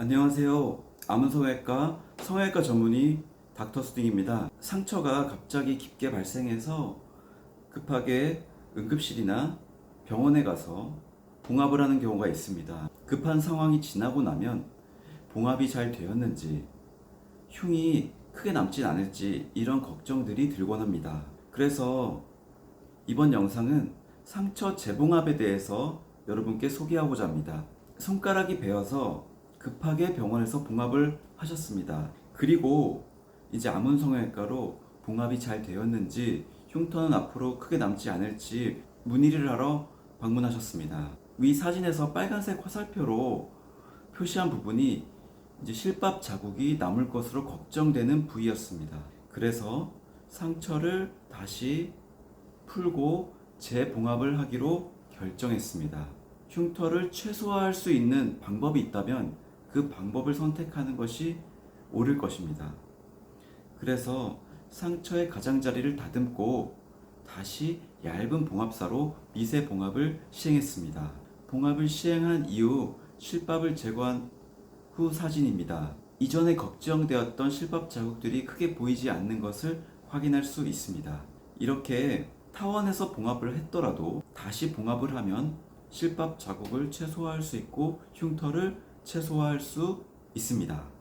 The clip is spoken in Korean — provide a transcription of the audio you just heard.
안녕하세요. 아문성형외과 성형외과 전문의 닥터 수딩입니다. 상처가 갑자기 깊게 발생해서 급하게 응급실이나 병원에 가서 봉합을 하는 경우가 있습니다. 급한 상황이 지나고 나면 봉합이 잘 되었는지 흉이 크게 남진 않을지 이런 걱정들이 들곤 합니다. 그래서 이번 영상은 상처 재봉합에 대해서 여러분께 소개하고자 합니다. 손가락이 베어서 급하게 병원에서 봉합을 하셨습니다. 그리고 이제 아문성형외과로 봉합이 잘 되었는지 흉터는 앞으로 크게 남지 않을지 문의를 하러 방문하셨습니다. 위 사진에서 빨간색 화살표로 표시한 부분이 이제 실밥 자국이 남을 것으로 걱정되는 부위였습니다. 그래서 상처를 다시 풀고 재봉합을 하기로 결정했습니다. 흉터를 최소화할 수 있는 방법이 있다면 그 방법을 선택하는 것이 옳을 것입니다. 그래서 상처의 가장자리를 다듬고 다시 얇은 봉합사로 미세 봉합을 시행했습니다. 봉합을 시행한 이후 실밥을 제거한 후 사진입니다. 이전에 걱정되었던 실밥 자국들이 크게 보이지 않는 것을 확인할 수 있습니다. 이렇게 타원에서 봉합을 했더라도 다시 봉합을 하면 실밥 자국을 최소화할 수 있고 흉터를 최소화할 수 있습니다.